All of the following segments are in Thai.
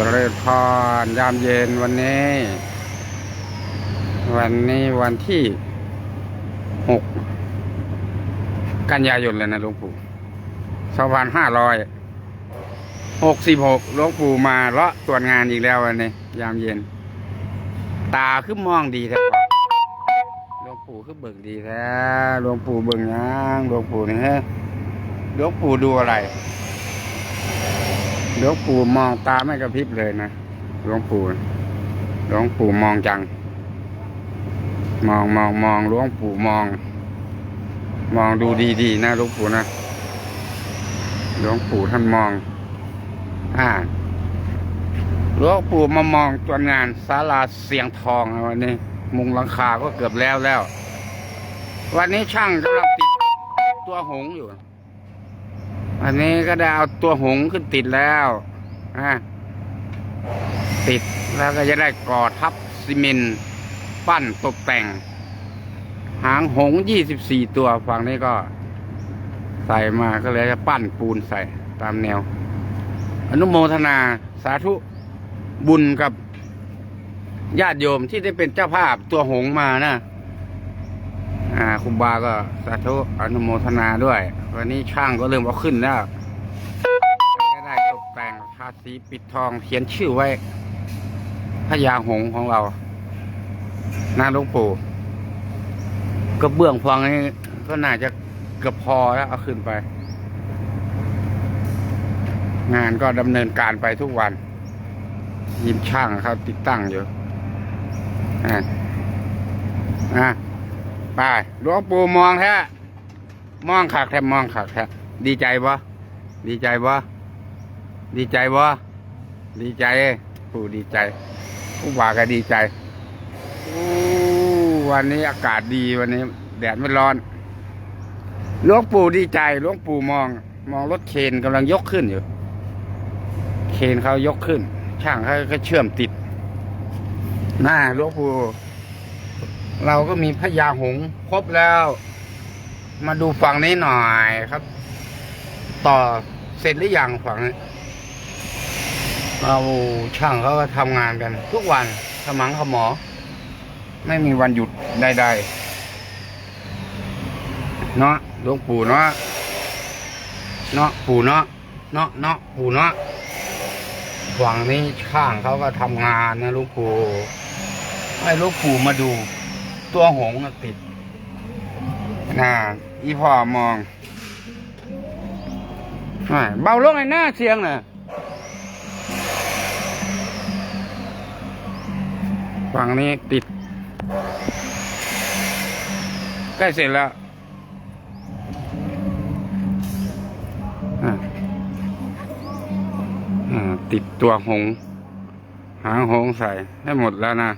เจริญพรยามเย็นวันนี้ วันนี้วันที่หกกันยายนเลยนะหลวงปู่สองพันห้าร้อยหกสิบหกหลวงปู่มาเลาะตรวจงานอีกแล้ววันนี้ ยามเย็น ตาขึ้นมองดีแท้หลวงปู่ขึ้นเบิกดีแท้หลวงปู่เบิ่งยังหลวงปู่นี่ฮะหลวงปู่ดูอะไร หลวงปู่มองตาไม่กระพริบเลยนะหลวงปู่หลวงปู่มองจัง มองมองมองหลวงปู่มอง มองดูดีๆนะหลวงปู่นะหลวงปู่ท่านมองอ่าหลวงปู่มามองตัวงานศาลาเสียงทองวันนี้ มุงหลังคาก็เกือบแล้วแล้ว วันนี้ช่างกำลังติดตัวหงอยู่ อันนี้ก็ได้เอาตัวหงส์ขึ้นติดแล้วอะติดแล้วก็จะได้ก่อทับซีเมนต์ปั้นตกแต่ง หางหงยี่สิบสี่ตัวฝั่งนี้ก็ใส่มาก็เลยจะปั้นปูนใส่ตามแนว อนุโมทนาสาธุบุญกับญาติโยมที่ได้เป็นเจ้าภาพตัวหงส์มานะ อ่า คุณบาก็สาธุอนุโมทนาด้วย วันนี้ช่างก็เริ่มเอาขึ้นแล้วก็ได้ตกแต่งทาสีปิดทองเขียนชื่อไว้พญาหงของเราหน้าหลวงปู่กระเบื้องฟังนี้ก็น่าจะเกือบพอแล้วเอาขึ้นไป งานก็ดำเนินการไปทุกวัน ยิมช่างเขาติดตั้งอยู่อ่าอ่าไปหลวงปู่มองแท้ มองขักแท้มองขักแท้ดีใจบ่ดีใจบ่ดีใจบ่ดีใจปู่ดีใจ ผู้ว่าก็ดีใจอู้วันนี้อากาศดีวันนี้ แดดไม่ร้อนหลวงปู่ดีใจหลวงปู่มอง มองรถเคนกำลังยกขึ้นอยู่ เคนเขายกขึ้น ช่างเขาก็เชื่อมติดหน้าหลวงปู่เราก็มีพญาหงครบแล้ว มาดูฝั่งนี้หน่อยครับ ต่อเสร็จหรือยังฝั่งนี้เราช่างเขาก็ทำงานกัน ทุกวันสมังขมอ ไม่มีวันหยุดใดๆเนาะหลวงปู่เนาะเนาะปู่เนาะเนาะเนาะปู่เนาะฝั่งนี้ช่างเขาก็ทำงานนะลูกปู่ให้ลูกปู่มาดู ตัวหงติด น่าอีพ่อมองอ่าเบาลงไอ้หน้าเสียงน่ะฝั่งนี้ติดใกล้เสร็จแล้วอ่าอ่าติดตัวหง หางหงใส่ให้หมดแล้วนะ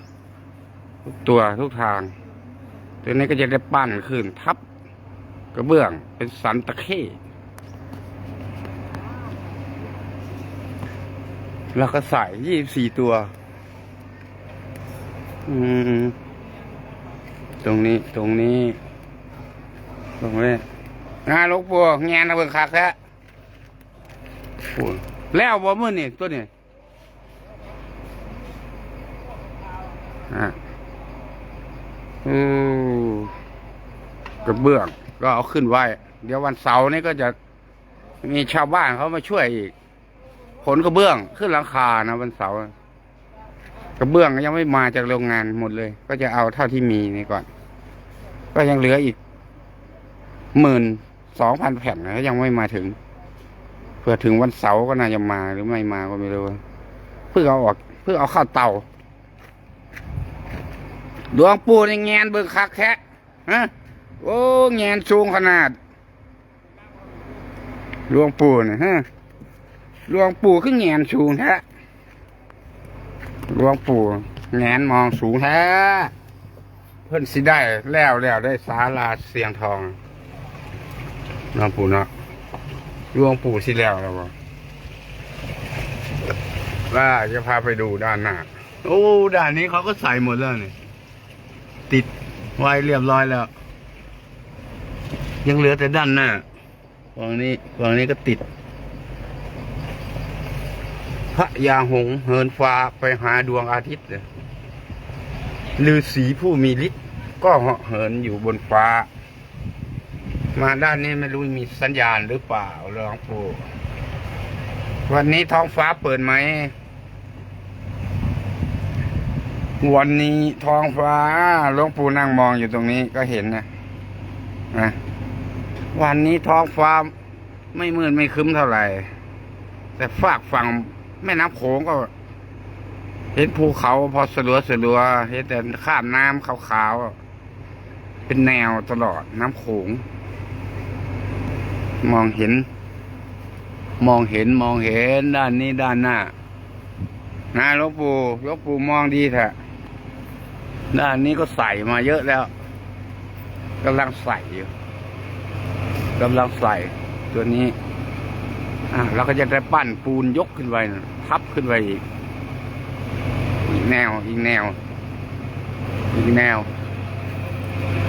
ทุกตัวทุกทาง ตัวนี้ก็จะได้ปั้นขึ้นทับ ระเบื้อง เป็นสันตะเข้แล้วก็ใส่ยี่สี่ตัว อืม ตรงนี้ ตรงนี้ ตรงนี้งานลูกปัวงานนะเบิ่งคักแท้แล้วบ่มือนี่ตัวนี้อะอืมกระเบื้อง ก็เอาขึ้นไว้ เดี๋ยววันเสาร์นี้ก็จะมีชาวบ้านเขามาช่วยอีกขนกระเบื้องขึ้นหลังคานะวันเสาร์กระเบื้องยังไม่มาจากโรงงานหมดเลย ก็จะเอาเท่าที่มีนี่ก่อน ก็ยังเหลืออีกหมื่นสองพันแผ่นนะยังไม่มาถึงเพื่อถึงวันเสาร์ก็น่าจะมาหรือไม่มาก็ไม่รู้เพื่อเอาออกเพื่อเอาเข้าเตาดวงปู่ในแงนเบิ่งคักแคะฮะ โอ้แงนสูงขนาดหลวงปู่นะฮะหลวงปู่คือแงนสูงแท้หลวงปู่แงนมองสูงแท้เพิ่นสิได้แล้วแล้วได้สาลาเสียงทองหลวงปู่เนาะหลวงปู่สิแล้วแล้วบ่ว่าจะพาไปดูด้านหน้าโอ้ด้านนี้เขาก็ใส่หมดแล้วนี่ ติดไว้เรียบร้อยแล้ว ยังเหลือแต่ด้านหน้าฝั่งนี้ฝั่งนี้ก็ติด พระยาหงส์เหินฟ้าไปหาดวงอาทิตย์เลยฤาษีผู้มีฤทธิ์ก็เหาะเหินอยู่บนฟ้า มาด้านนี้ไม่รู้มีสัญญาณหรือเปล่าหลวงปู่วันนี้ท้องฟ้าเปิดไหม วันนี้ท้องฟ้าหลวงปู่นั่งมองอยู่ตรงนี้ก็เห็นนะนะ วันนี้ท้องฟ้าไม่มืดไม่คึ้มเท่าไหร่ แต่ฝากฝั่งแม่น้ำโขงก็ เห็นภูเขาพอสลัวสลัวเห็นแต่ข้ามน้ำขาวๆ เป็นแนวตลอดน้ำโขง มองเห็น มองเห็นมองเห็นด้านนี้ด้านหน้านะลวงปู่หลวงปู่มองดีแท้ด้านนี้ก็ใส่มาเยอะแล้วกำลังใส่อยู่ กำลังใส่ตัวนี้ อะเราก็จะได้ปั้นปูนยกขึ้นไปทับขึ้นไปอีกอีกแนวอีกแนว อีกแนว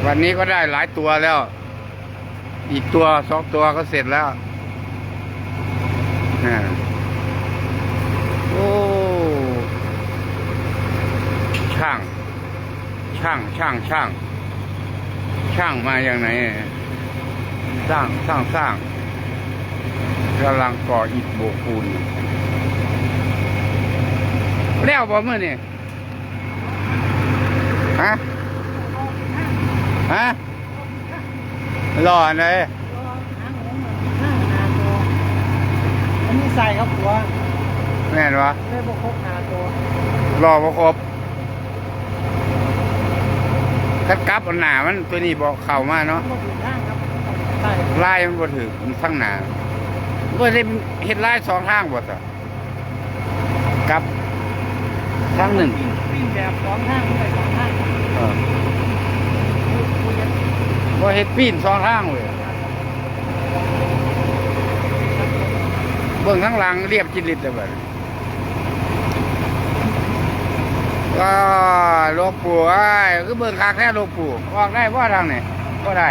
วันนี้ก็ได้หลายตัวแล้ว อีกตัวสองตัวก็เสร็จแล้วอ่าโอ้ช่าง ช่างช่างช่าง ช่างมาอย่างไหน สร้างสร้างสร้างกำลังก่ออิฐโบกปูนแล้วบ่เมื่อนี่ฮะฮะรออันไหนอันนี้ใส่ครับหัวแม่นวะไม่บกครบหาตัวรอบ่ครบคัดกลับอันหนามันตัวนี้บอกเข้ามาเนาะ ลายมันบ่ถือมันทั้งหนาบ่ได้เฮ็ดลายสองทางบ่ซะกลับทางหนึ่งวิ่งแบบสองข้างไปสองข้างเออบ่เฮ็ดปีนสองทางเว้ยเบิ่งข้างหลังเรียบจิตริตเลยบัดนี้ก็หลวงปู่ไอ้ายคือเบิ่งคักแท้หลวงปู่ออกได้บ่ทางไหนก็ได้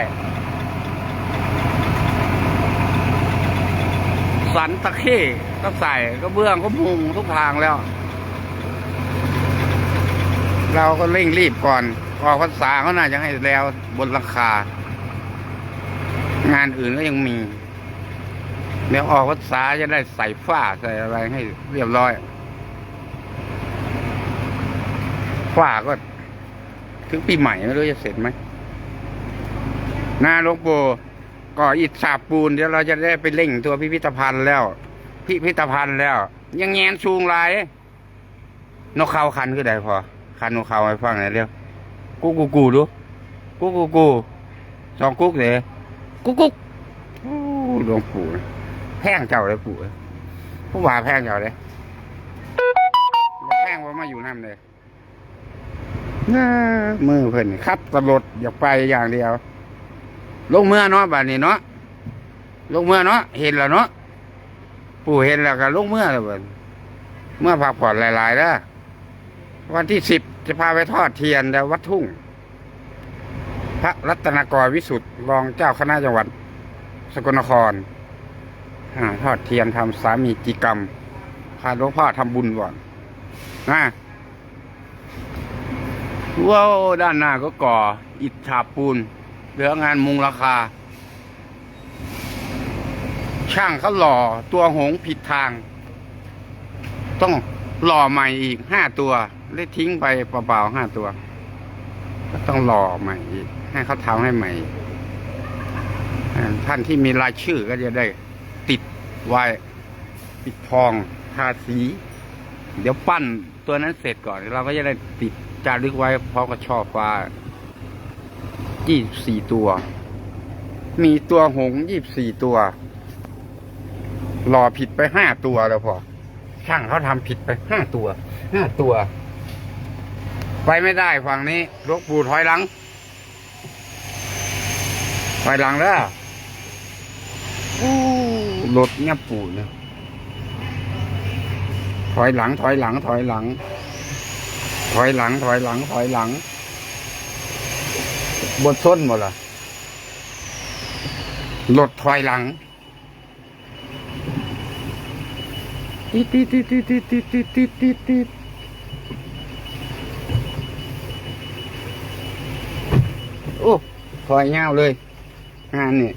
สันตะเข้ก็ใส่ก็เบื้องก็มุงทุกทางแล้ว เราก็เร่งรีบก่อนออกพรรษาเขาน่าจะให้แล้วบนหลังคา งานอื่นก็ยังมี เดี๋ยวออกพรรษาจะได้ใส่ฝ้าใส่อะไรให้เรียบร้อยฝ้าก็ถึงปีใหม่ไม่รู้จะเสร็จไหมหน้าลวงปู่ ก่ออิฐฉาบปูนเดี๋ยวเราจะได้ไปเล่งตัวพิพิธภัณฑ์แล้ว พิพิธภัณฑ์แล้ว ยังแงนชูงลายนกเขาคันคือใดพอ คันนกเขาให้ฟังหน่อยเร็วกูกูกูดูกูกูกูสองกุ๊กเลยกุ๊กกุ๊กหลวงปู่แพงเจ้าเลยปู่ผู้ว่าแพงเจ้าเลยแพงว่ามาอยู่น้ำเลยน่ามือเพิ่นครับตลดอยากไปอย่างเดียว ลงเมื่อเนาะบานนี้เนาะลงเมื่อเนาะเห็นแล้วเนาะปู่เห็นแล้วก็ลงเมื่อแล้วเบิ่นเมื่อพักผ่อนหลายๆแล้ววันที่สิบจะพาไปทอดเทียนแล้ววัดทุ่ง พระรัตนกรวิสุทธ์รองเจ้าคณะจังหวัด สกลนครทอดเทียนทำสามีจิกรรมพาหลวงพ่อทำบุญก่อนนะว้าวด้านหน้าก็ก่ออิฐฉาบปูน เหลืองานมุงราคา ช่างเขาหล่อตัวหงผิดทาง ต้องหล่อใหม่อีกห้าตัวได้ทิ้งไปเปล่าๆห้าตัว ก็ต้องหล่อใหม่อีก ให้เขาทำให้ใหม่ ท่านที่มีรายชื่อก็จะได้ติดไว้ปิดทองทาสี เดี๋ยวปั้นตัวนั้นเสร็จก่อน เราก็จะได้ติดจารึกไว้พร้อมกับช่อฟ้า ยี่สี่ตัว มีตัวหงยี่สี่ตัว หล่อผิดไปห้าตัวแล้วพอช่างเขาทำผิดไปห้าตัวห้าตัว ไปไม่ได้ฝั่งนี้ลวงปู่ถอยหลังถอยหลังแล้วอู้รถเนี่ยปูเนี่ยถอยหลัง ถอยหลัง ถอยหลัง ถอยหลัง ถอยหลัง ถอยหลัง บนส้นหมดละรถถอยหลังติดติดติดติดติดติดติดติดติดติดโอ้ถอยเงาเลย งานนี่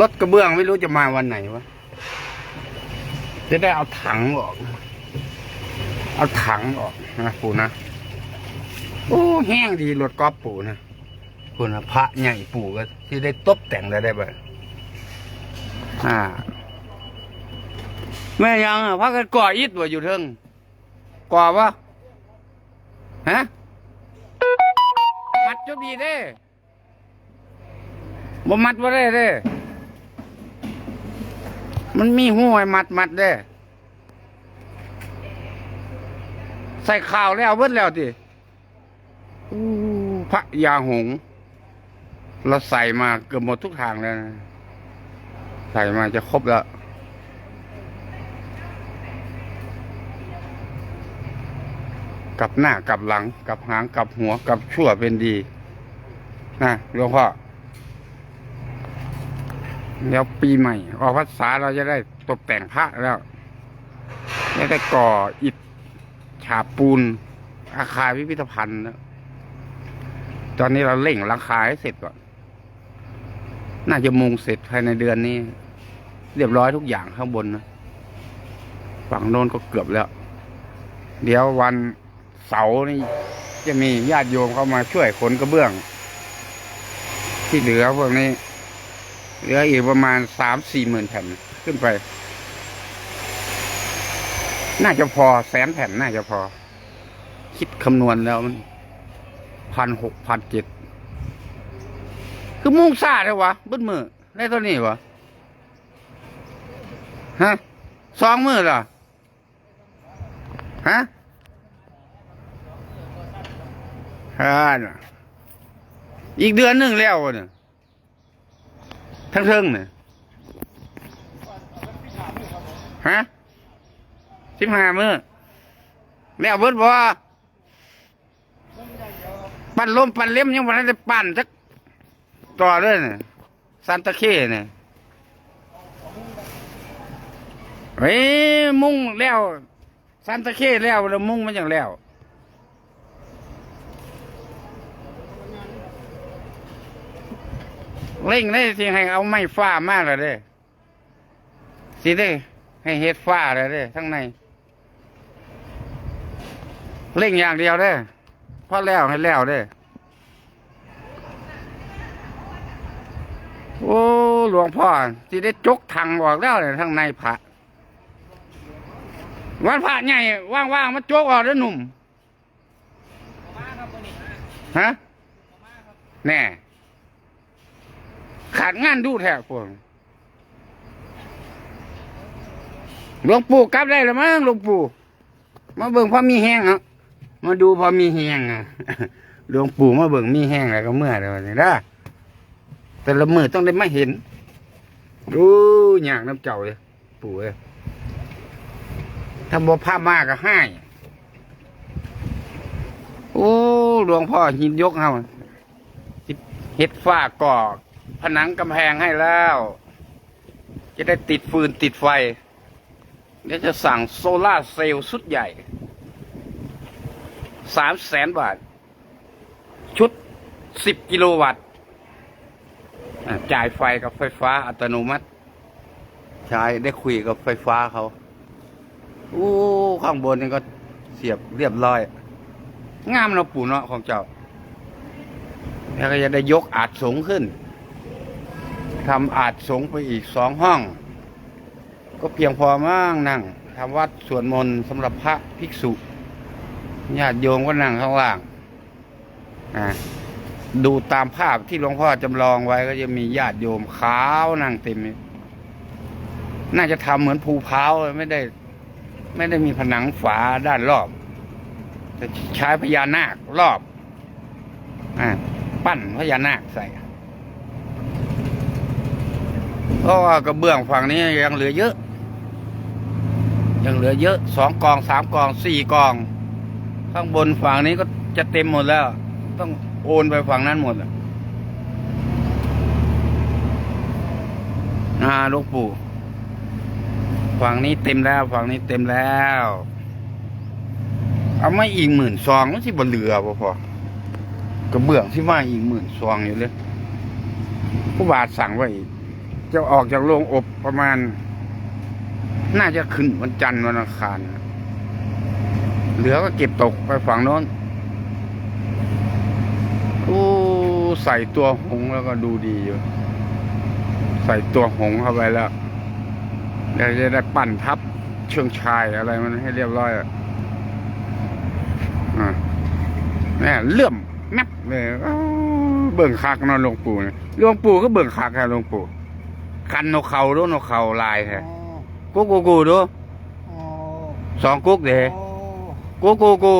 รถกระเบื้องไม่รู้จะมาวันไหนวะ จะได้เอาถังออก เอาถังออกนะปูนะ โอ้แห้งดีรถกอล์ฟปู่นะปู่นะพระใหญ่ปู่ก็ที่ได้ตบแต่งได้ได้บ่อ่า แม่ยังอะพักกันก่ออิดว่าอยู่เทิงก่อวะฮะมัดจุดดีเด้บ่มัดว่าได้เด้ มันมีหูให้มัดมัดเด้ ใส่ข่าวแล้วเบิดแล้วติ อู้พระยาหง เราใส่มาเกือบหมดทุกทางแล้วนะ ใส่มาจะครบแล้วกลับหน้ากลับหลังกลับหางกลับหัวกลับชั่วเป็นดีนะหลวงพ่อเดี๋ยวปีใหม่ออกพรรษาเราจะได้ตกแต่งพระแล้วจะได้ก่ออิฐฉาบปูนอาคารพิพิธภัณฑ์แล้ว ตอนนี้เราเร่งราคาให้เสร็จก่อน น่าจะมุงเสร็จภายในเดือนนี้ เรียบร้อยทุกอย่างข้างบนนะฝั่งโน้นก็เกือบแล้ว เดี๋ยววันเสาร์นี่จะมีญาติโยมเข้ามาช่วยขนกระเบื้อง ที่เหลือพวกนี้ เหลืออีกประมาณสามสี่หมื่นแผ่นขึ้นไป น่าจะพอแสนแผ่นน่าจะพอ คิดคำนวณแล้วมัน พันหกพันเจ็ดคือมุ่งซาเลยวะเบิ้มือได้ตัวนี้วะฮะสองมือเหรอฮะฮะนะอีกเดือนหนึ่งแล้วเนี่ยทั้งเทิงเนี่ยฮะสิบห้ามือแล้วเบิดบ่ ปั่นลมปั่นเล็มยังวันนั้นจะปั่นสักต่อเลยเนี่ยซันตาเคเนี่ยเฮ้ยมุ่งแล้วซันตะเคแล้วแล้วมุ่งมันอย่างแล้วเร่งได้สิให้เอาไม้ฟ้ามากเลยเด้สิได้ให้เฮ็ดฟ้าเลยเด้ทั้งในเร่งอย่างเดียวเด้ พอแล้วให้แล้วเด้โอ้หลวงพ่อสิได้จกทางออกแล้วเลยทั้งในพระวันพระใหญ่ว่างๆมาโจกออกเด้อหนุ่มฮะแน่ขาดงานดูแท้พวกหลวงปู่กลับได้แล้วมั้งหลวงปู่มาเบิ่งพอมีแห้งอะ มาดูพอมีแห้งอะหลวงปู่มาเบิ่งมีแห้งแล้วก็เมื่อเดี๋ยวนี้นะแต่ละมือต้องได้มาเห็นดูอยากน้ำเจ้าเลยปู่เอ้ยถ้าบ่ผ้ามากก็ให้โอ้หลวงพ่อหินยกเฮาสิเฮ็ดฝ้าก่อผนังกำแพงให้แล้ว จะได้ติดฟืนติดไฟ เดี๋ยวจะสั่งโซล่าเซลล์สุดใหญ่ สามแสนบาท ชุดสิบกิโลวัตต์จ่ายไฟกับไฟฟ้าอัตโนมัติ ใช้ได้คุยกับไฟฟ้าเขาโอ้ข้างบนนี่ก็เสียบเรียบร้อย งามเนาะปู่เนาะของเจ้า แล้วก็จะได้ยกอาจสงขึ้นทำอาจสงไปอีกสองห้อง ก็เพียงพอมั่งนั่งทำวัดสวดมนต์สำหรับพระภิกษุ ญาติโยมก็นั่งข้างล่างอ่าดูตามภาพที่หลวงพ่อจำลองไว้ก็จะมีญาติโยมขาวนั่งเต็มเลยน่าจะทำเหมือนภูเพาไม่ได้ ไม่ได้มีผนังฝาด้านรอบแต่ใช้พญานาครอบอปั้นพญานาคใส่เพราะว่ากระเบื้องฝั่งนี้ยังเหลือเยอะ ยังเหลือเยอะสองกองสามกองสี่กอง ข้างบนฝั่งนี้ก็จะเต็มหมดแล้ว ต้องโอนไปฝั่งนั้นหมดอะอ่าลวงปู่ ฝั่งนี้เต็มแล้ว ฝั่งนี้เต็มแล้ว เอาไมาอีกหมื่นซองมันสิบนเหลือบ่พอกระเบื้องที่มาอีกหมื่นซองอยู่เลยผู้บาทสั่งไว้จะออกจากโรงอบประมาณ น่าจะขึ้นวันจันทร์วันอังคาร เหลือก็เก็บตกไปฝั่งโน้นโอ้ใส่ตัวหงส์แล้วก็ดูดีอยู่ ใส่ตัวหงส์เข้าไปแล้วเดี๋ยวจะได้ปั่นทับเชิงชายอะไรมันให้เรียบร้อยอะอะแม่เลื่อมแมบเลยอ้าวเบิ่งคักเนอนหลวงปู่เนี่ยหลวงปู่ก็เบิ่งคักแค่หลวงปู่คันนกเขาดูนกเขาลายแท้กูกูกูดูโอ้สองกุ๊กเด้ กูกูกู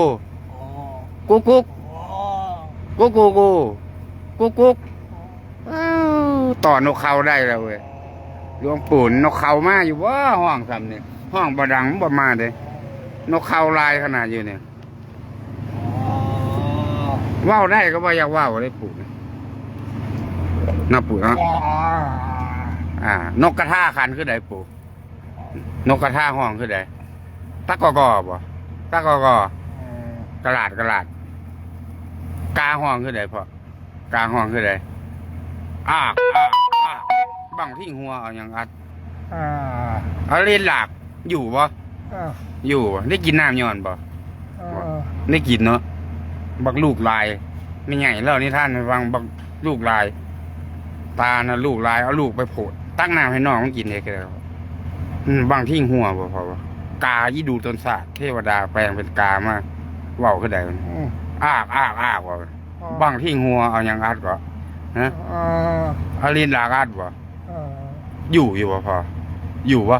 กุ๊กกุ๊กโอ้กูกูกูกุ๊กกุ๊กต่อนกเขาได้แล้วเว้ยหลวงปู่นกเขามาอยู่ว่าห้องซ้ำเนี่ยห้องบดังบ่มาเด้นกเขาลายขนาดอยู่เนี่ยว่าวได้ก็บ่อยากว่าวเลยปู่เนี่ยนะปู่เนาะอ่านกกระทาคันคือใดปู่นกกระทาห้องคือใดตะกอกอบ่ ตะกอกอกระลาดกระลาด กาห้องคือใดพ่อกาห้องคือใดอ้ากอ้ากอ้ากบังที่หัวเอาอย่างอัดอ่าเอาเล่นหลากอยู่บ่อ่าอยู่บ่ได้กินน้ำย้อนบ่อ่าได้กินเนาะบักลูกลายไม่ใหญ่แล้วนี่ท่านให้ฟังบักลูกลาย ตานะลูกลายเอาลูกไปโผดตั้งน้ำให้น้องมันกินเองก็ได้อืมบางที่หัวบ่พอบ่ กายี่ดูต้นศาสตร์เทวดาแปลงเป็นกามาเว้าขึ้นได้มันอืมอ้ากอ้ากอ้ากว่าบางที่หัวเอาอย่างอัดก็ฮะอ่าเอาลินลากอัดบ่อ่าอยู่อยู่บ่พอ อยู่บ่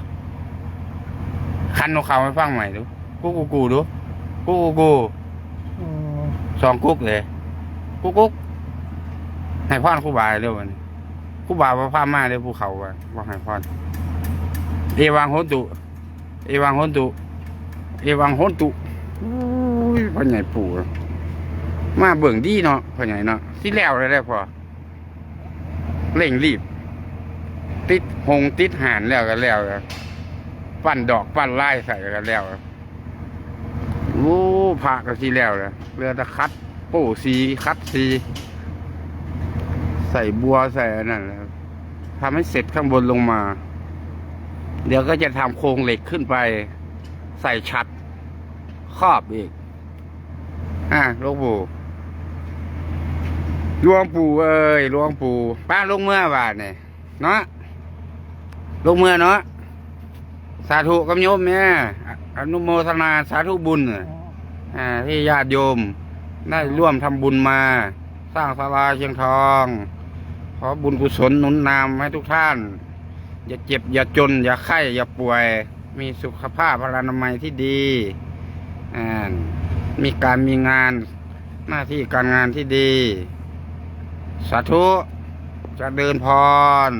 คันนกเขาให้ฟังใหม่ดูกูกูกูดูกูกูกูอืมสองกุ๊กเลยกุ๊กกุ๊กให้พรครูบาเร็ววันนี้ครูบาว่าพามาเร็วภูเขาว่าว่าให้พรเอวังโหนตุ เอวังโหนตุเอวังโหนตุอุ้ยพ่อใหญ่ปู่มาเบิ่งดีเนาะพ่อใหญ่เนาะสิแล้วเลยได้พอเร่งรีบ ติดหงติดหานแล้วก็แล้วแล้วปั้นดอกปั้นไล่ใส่กันแล้วโอ้พระก็สิแล้วเลยเรือตะคัดโป้สีคัดสีใส่บัวใส่นั่นทำให้เสร็จข้างบนลงมา เดี๋ยวก็จะทำโครงเหล็กขึ้นไป ใส่ชัดครอบอีก อะหลวงปู่หลวงปู่เอ้ยหลวงปู่ป้าลงเมื่อบาทเนี่ยเนาะลงเมื่อเนาะสาธุกับโยมเนี่ยอนุโมทนาสาธุบุญอ่าที่ญาติโยมได้ร่วมทำบุญมา สร้างศาลาเชียงทอง ขอบุญกุศลหนุนนำให้ทุกท่าน อย่าเจ็บ อย่าจน อย่าไข้ อย่าป่วย มีสุขภาพพลานามัยที่ดีมีการมีงานหน้าที่การงานที่ดี สาธุจะเดินพร